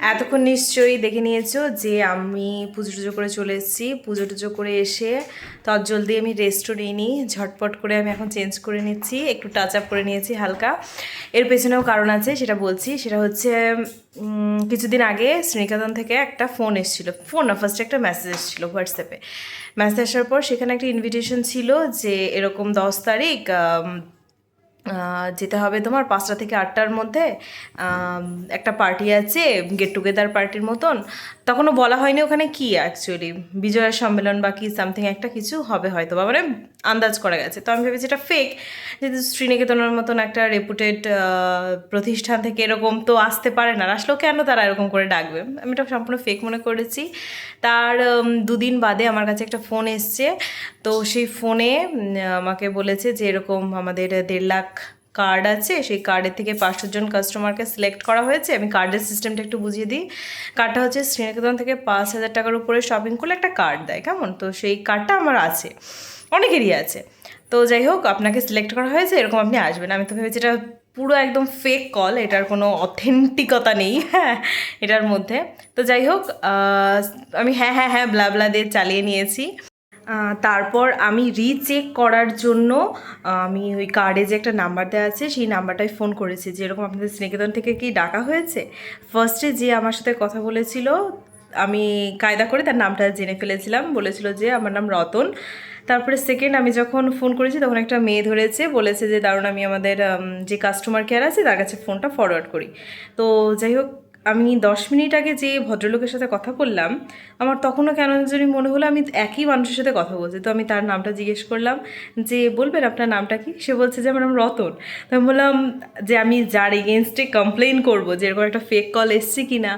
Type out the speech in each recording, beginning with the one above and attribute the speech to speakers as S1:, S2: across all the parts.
S1: এতক্ষণ নিশ্চয়ই দেখে নিয়েছো যে আমি পুজো টুজো করে চলে এসেছি। পুজো টুজো করে এসে তত জলদি আমি রেস্টও নিইনি। ঝটপট করে আমি এখন চেঞ্জ করে নিচ্ছি। একটু টাচ আপ করে নিয়েছি হালকা। এর পেছনেও কারণ আছে, সেটা বলছি। সেটা হচ্ছে কিছুদিন আগে শ্রীনিকেতন থেকে একটা ফোন এসেছিল। ফোন না ফার্স্টে একটা মেসেজ এসেছিল হোয়াটসঅ্যাপে মেসেজ আসার পর সেখানে একটা ইনভিটেশন ছিল যে এরকম দশ তারিখ যেতে হবে তোমার পাঁচটা থেকে আটটার মধ্যে। একটা পার্টি আছে গেট টুগেদার পার্টির মতন। তখনও বলা হয়নি ওখানে কি অ্যাকচুয়ালি বিজয়ের সম্মেলন বা কি সামথিং একটা কিছু হবে হয়তো বা মানে আন্দাজ করা গেছে। তো আমি ভেবেছি এটা ফেক যেহেতু শ্রীনিকেতনের মতন একটা রেপুটেড প্রতিষ্ঠান থেকে এরকম তো আসতে পারে না। আসলেও কেন তারা এরকম করে ডাকবে? আমি এটা সম্পূর্ণ ফেক মনে করেছি। তার দুদিন বাদে আমার কাছে একটা ফোন এসছে। তো সেই ফোনে আমাকে বলেছে যে এরকম আমাদের দেড় লাখ কার্ড আছে, সেই কার্ডের থেকে পাঁচশো জন কাস্টমারকে সিলেক্ট করা হয়েছে। আমি কার্ডের সিস্টেমটা একটু বুঝিয়ে দিই। কার্ডটা হচ্ছে শ্রীনিকেতন থেকে পাঁচ হাজার টাকার উপরে শপিং করলে একটা কার্ড দেয়, কেমন? তো সেই কার্ডটা আমার আছে, অনেকেরই আছে। তো যাই হোক, আপনাকে সিলেক্ট করা হয়েছে, এরকম আপনি আসবেন। আমি তো ভেবেছি এটা পুরো একদম ফেক কল এটার কোনো অথেন্টিকতা নেই হ্যাঁ এটার মধ্যে। তো যাই হোক আমি হ্যাঁ হ্যাঁ হ্যাঁ ব্লা ব্লা দিয়ে চালিয়ে নিয়েছি। তারপর আমি রিচেক করার জন্য আমি ওই কার্ডে যে একটা নাম্বার দেওয়া আছে, সেই নাম্বারটায় ফোন করেছি। যে এরকম আপনাদের স্নেকেতন থেকে কি ডাকা হয়েছে? ফার্স্টে যে আমার সাথে কথা বলেছিল, আমি কায়দা করে তার নামটা জেনে ফেলেছিলাম। বলেছিল যে, আমার নাম রতন। তারপরে সেকেন্ড আমি যখন ফোন করেছি, তখন একটা মেয়ে ধরেছে, বলেছে যে, দারুণ আমি আমাদের যে কাস্টমার কেয়ার আছে, তার কাছে ফোনটা ফরওয়ার্ড করি। তো যাই হোক আমি দশ মিনিট আগে যে ভদ্রলোকের সাথে কথা বললাম, আমার তখনও কেন জানি মনে হলো আমি একই মানুষের সাথে কথা বলছি। তো আমি তার নামটা জিজ্ঞেস করলাম যে, বলবেন আপনার নামটা কি? সে বলছে যে, আমার নাম রতন। তো আমি বললাম যে, আমি যার এগেনস্টে কমপ্লেন করব যে, এরকম একটা ফেক কল এসছে কি না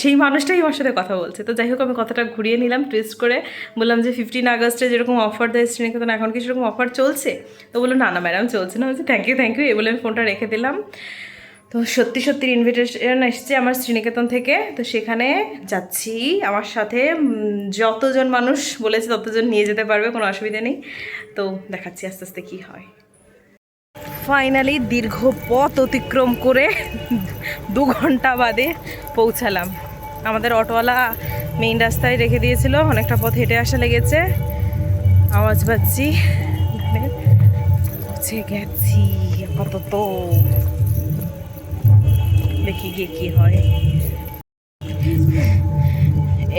S1: সেই মানুষটাই আমার সাথে কথা বলছে। তো যাই হোক, আমি কথাটা ঘুরিয়ে নিলাম টুইস্ট করে বললাম যে ফিফটিন আগস্টে যেরকম অফার দেয় শ্রীনিকেতন এখন কি সেরকম অফার চলছে? তো বলল, না না ম্যাডাম চলছে না। বলছি থ্যাংক ইউ থ্যাংক ইউ এই বলে আমি ফোনটা রেখে দিলাম। তো সত্যি সত্যি ইনভিটেশন এসছে আমার শ্রীনিকেতন থেকে। তো সেখানে যাচ্ছি। আমার সাথে যতজন মানুষ বলেছে ততজন নিয়ে যেতে পারবে, কোনো অসুবিধা নেই। তো দেখাচ্ছি আস্তে আস্তে কী হয়। ফাইনালি দীর্ঘ পথ অতিক্রম করে দু ঘণ্টা বাদে পৌঁছালাম। আমাদের অটোওয়ালা মেইন রাস্তায় রেখে দিয়েছিল, অনেকটা পথ হেঁটে আসা লেগেছে। আওয়াজ পাচ্ছি। পৌঁছে গেছি আপাতত। দেখি গিয়ে কি হয়।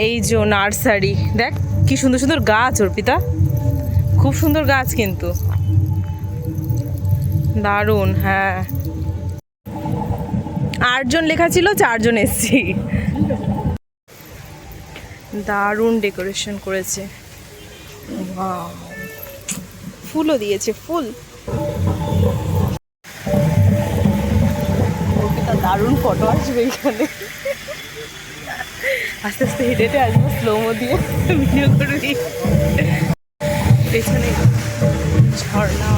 S1: এই যে নার্সারি, দেখ কি সুন্দর সুন্দর গাছ অর্পিতা। খুব সুন্দর গাছ কিন্তু। দারুণ হ্যাঁ। আটজন লেখা ছিল, চারজন এসছি। দারুণ ডেকোরেশন করেছে। ফুলও দিয়েছে, ফুল। দারুণ ফটো আসবে এখানে। আস্তে আস্তে হেঁটে হেঁটে আসব স্লোমো দিয়ে ভিডিও করবি। পেছনে ঝর্ণা।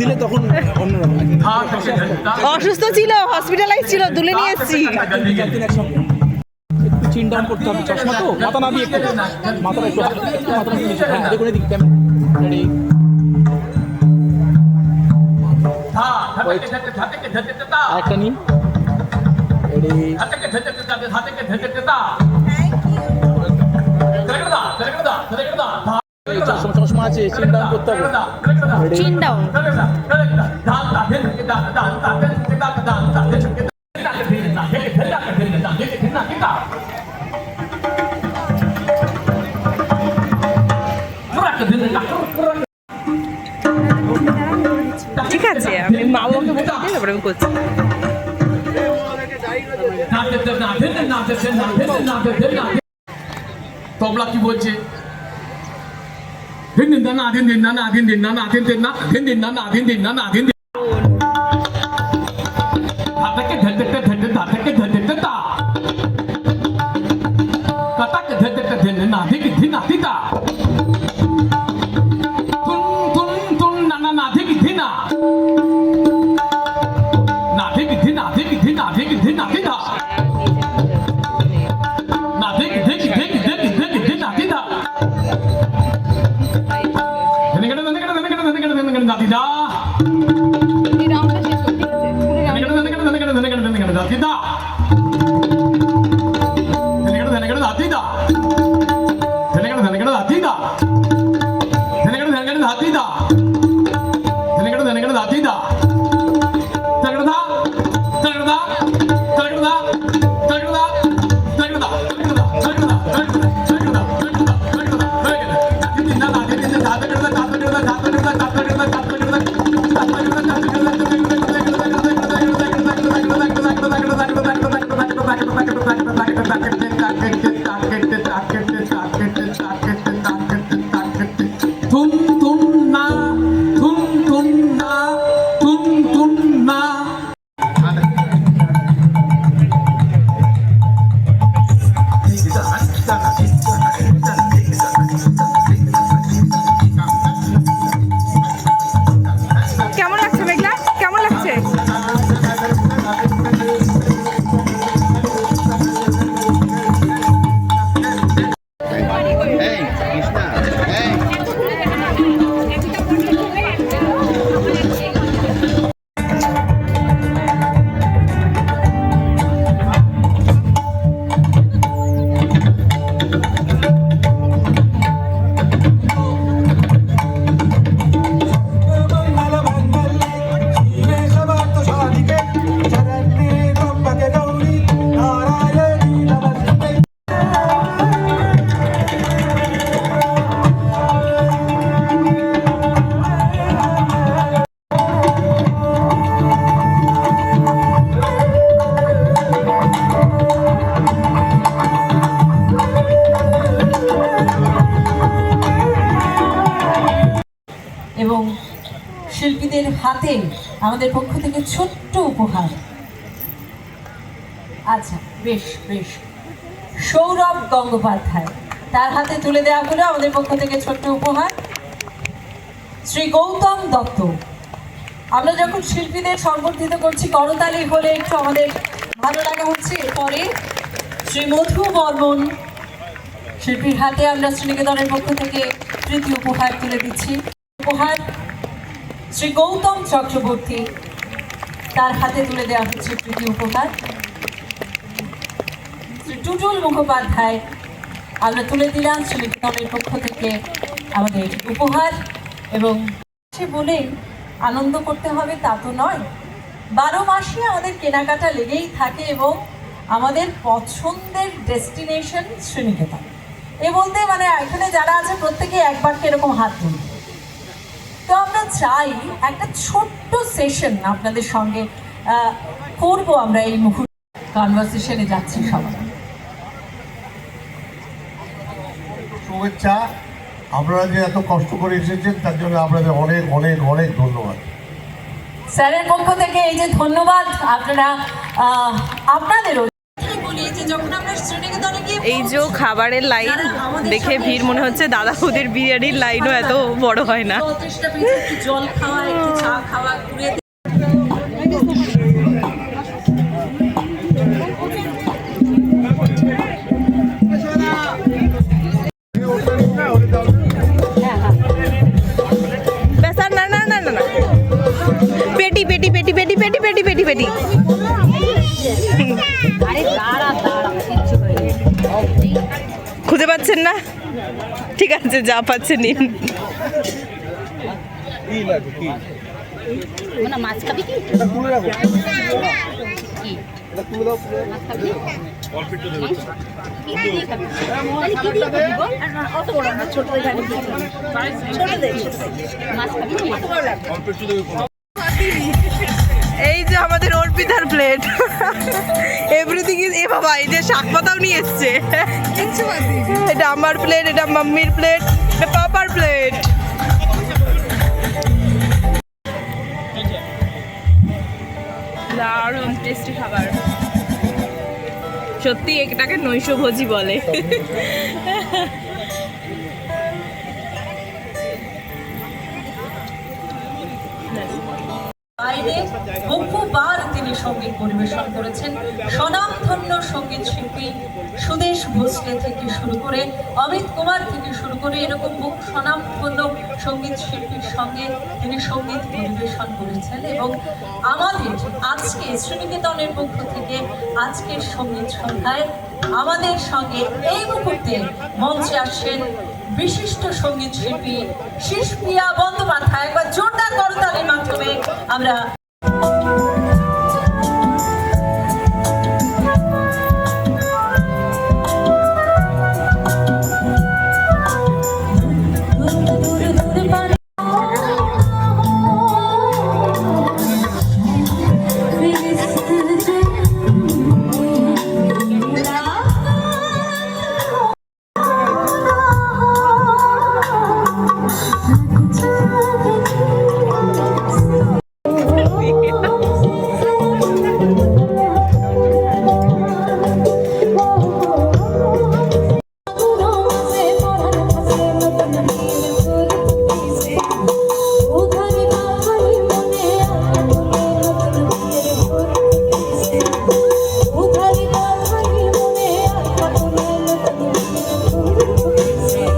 S2: দিলে তখন
S1: অসুস্থ ছিল হসপিটালাইজ ছিল তুলে নিয়ে এসেছি।
S2: একদিন একটু চিন ডাউন করতে হবে চশমা তো? মাথা না দিয়ে একটু মাথাটা একটু একটু মাথা না দিয়ে হ্যাঁ রেডি আরেকটা নিন রেডি চশমা আছে চিন ডাউন করতে হবে
S1: চিন ডাউন তারপরে আমি করছি
S3: তবলা কি বলছে দিন দিন না দিন দিন না দিন দিন না দিন দিন না দিন দিন না দিন দিন না দিন দিন ধাতকে ধতে ধতে ধাতকে ধতে তা কতক ধতে ধতে না দিক দিন না দিতা
S4: হাতে আমাদের পক্ষ থেকে ছোট্ট উপহার। আচ্ছা বেশ বেশ। সৌরভ গঙ্গোপাধ্যায়, তার হাতে তুলে দেওয়া হলো আমাদের পক্ষ থেকে ছোট্ট উপহার। শ্রী গৌতম দত্ত, আমরা যখন শিল্পীদের সংবর্ধিত করছি, করতালি হলে একটু আমাদের ভালো লাগা হচ্ছে। এরপরে শ্রী মধু বর্মন শিল্পীর হাতে আমরা শ্রীনিকেতনের পক্ষ থেকে তৃতীয় উপহার তুলে দিচ্ছি। উপহার শ্রী গৌতম চক্রবর্তী তার হাতে তুলে দেওয়া হচ্ছে তৃতীয় উপহার। শ্রী টুটুল মুখোপাধ্যায়, আমরা তুলে দিলাম শ্রী শ্রীনিকেতনের পক্ষ থেকে আমাদের উপহার এবং সে বলেই আনন্দ করতে হবে তা তো নয়। বারো মাসে আমাদের কেনাকাটা লেগেই থাকে এবং আমাদের পছন্দের ডেস্টিনেশন শ্রীনিকেতন। এ বলতে মানে এখানে যারা আছে প্রত্যেকে একবার এরকম হাত তুলবে। তো আমরা চাই একটা ছোট্ট সেশন আপনাদের সঙ্গে করব আমরা এই মুহূর্তে। কনভারসেশনে যাচ্ছি সবাই।
S5: শুভেচ্ছা। আপনারা যে এত কষ্ট করে এসেছেন তার জন্য আপনাদের অনেক অনেক অনেক ধন্যবাদ।
S4: স্যারের পক্ষ থেকে এই যে ধন্যবাদ আপনারা আহ, আপনাদেরও বলি যে যখন আমরা
S1: এই যে খাবারের লাইন দেখে ভিড় মনে হচ্ছে দাদা ওদের বিরিয়ানির লাইনও এত বড় হয় না।
S4: জল খাওয়া চা
S1: পেটি পেটি পেটি পেটি পেটি পেটি পেটি পেটি। না? ঠিক আছে যা পাচ্ছেন নিন।
S6: মানে মাছ খাবি কি? কি?
S1: অর্পিতার প্লেট এভরিথিং ইজ এ বাবা, এই যে শাক পাতাও নিয়ে এসছে। এটা আমার প্লেট এটা মাম্মির প্লেট এটা পাপার প্লেট দারুণ টেস্টি খাবার। সত্যি এটাকে নৈশভোজি বলে।
S4: বাইরে বহুবার তিনি সংগীত পরিবেশন করেছেন। স্বনামধন্য সংগীত শিল্পী সুদেশ ভোসলে থেকে শুরু করে, অমিত কুমার থেকে শুরু করে এরকম বহু স্বনামধন্য সংগীত শিল্পীর সঙ্গে তিনি সংগীত পরিবেশন করেছেন এবং আমাদের আজকে শ্রীনিকেতনের পক্ষ থেকে আজকের সংগীত সন্ধ্যায় আমাদের সঙ্গে এই মুহূর্তে মঞ্চে আসছেন
S7: বিশিষ্ট সংগীত শিল্পী শিশপিয়া বন্দ্যোপাধ্যায়। একবার জোরদার করতালির মাধ্যমে আমরা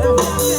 S4: আমার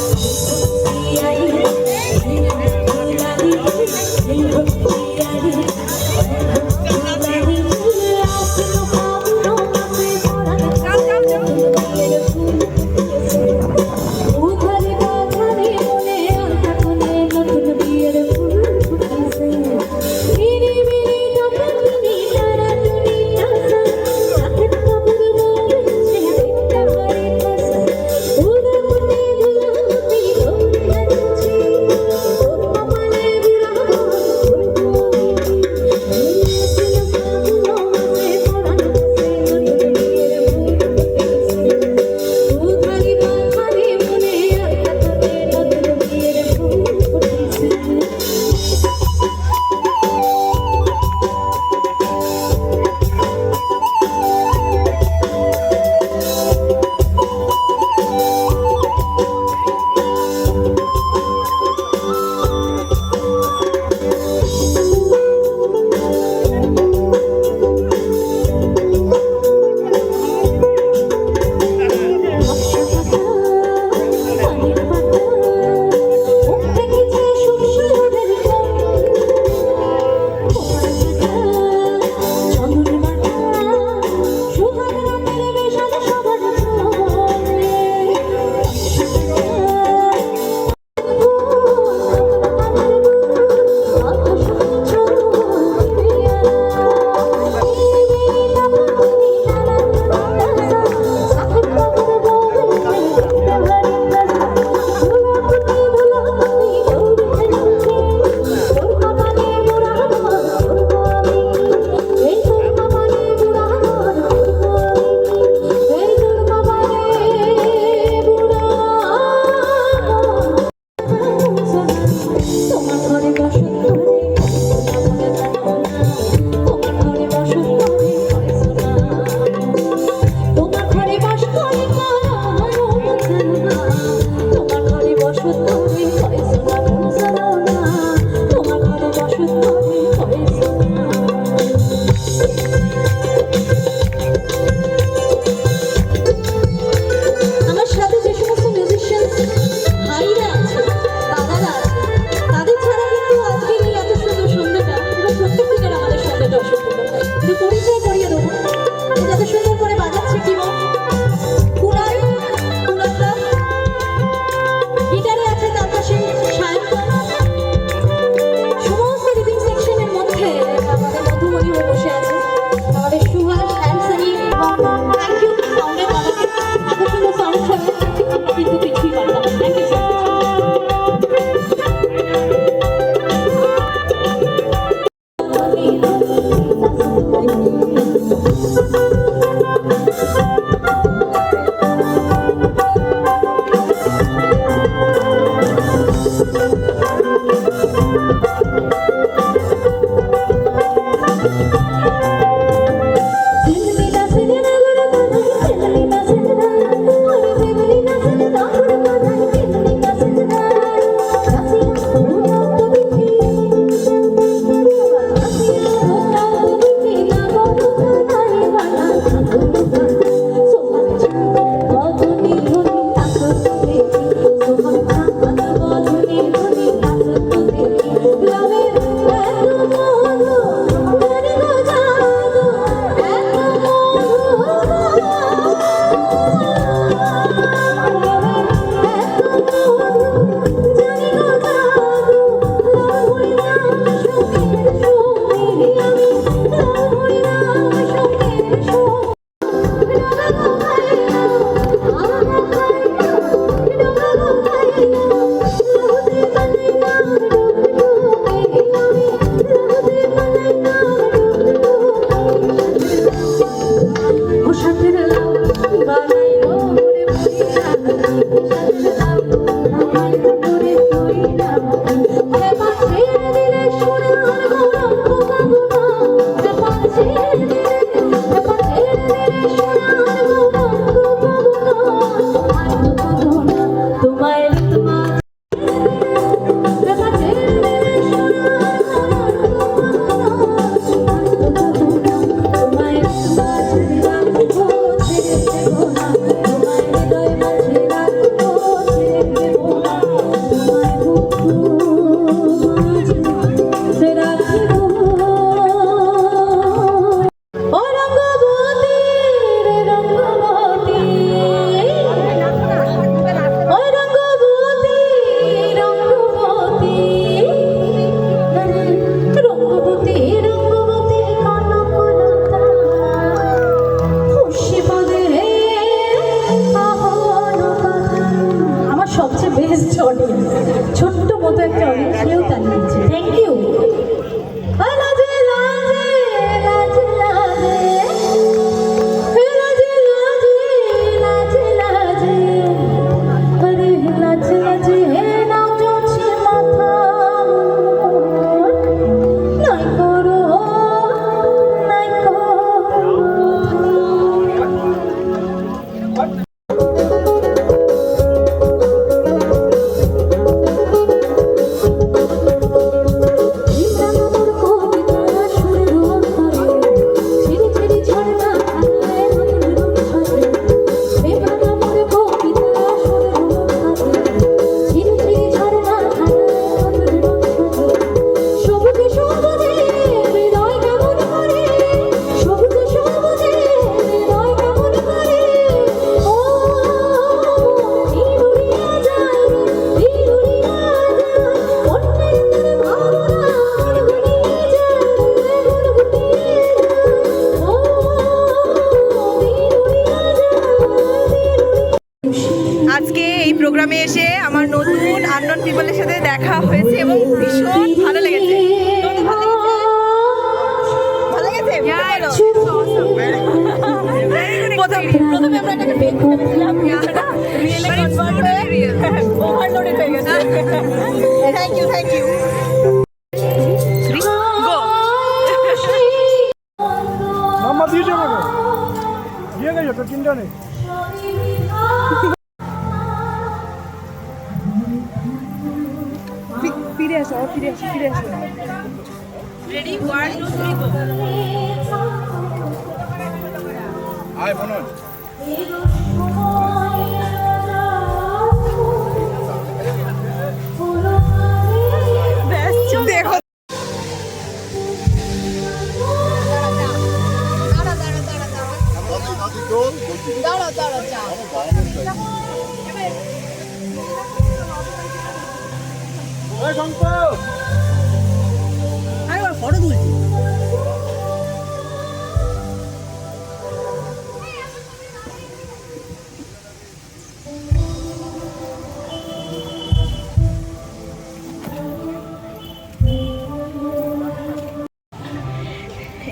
S4: Oh.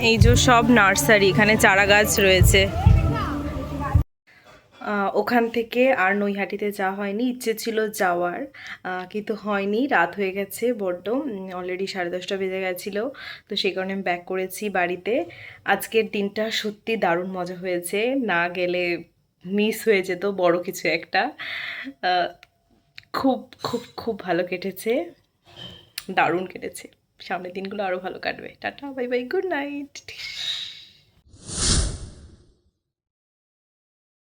S4: এই
S1: যে সব নার্সারি, এখানে চারা গাছ রয়েছে ওখান থেকে আর নৈহাটিতে যাওয়া হয়নি, ইচ্ছে ছিল যাওয়ার। কিন্তু হয়নি, রাত হয়ে গেছে বড্ড অলরেডি সাড়ে দশটা বেজে গেছিল। তো সেই কারণে আমি ব্যাক করেছি বাড়িতে। আজকের দিনটা সত্যি দারুণ মজা হয়েছে, না গেলে মিস হয়ে যেত, বড় কিছু একটা। খুব খুব খুব ভালো কেটেছে, দারুণ কেটেছে। সামনের দিনগুলো আরও ভালো কাটবে। Tata bye bye good night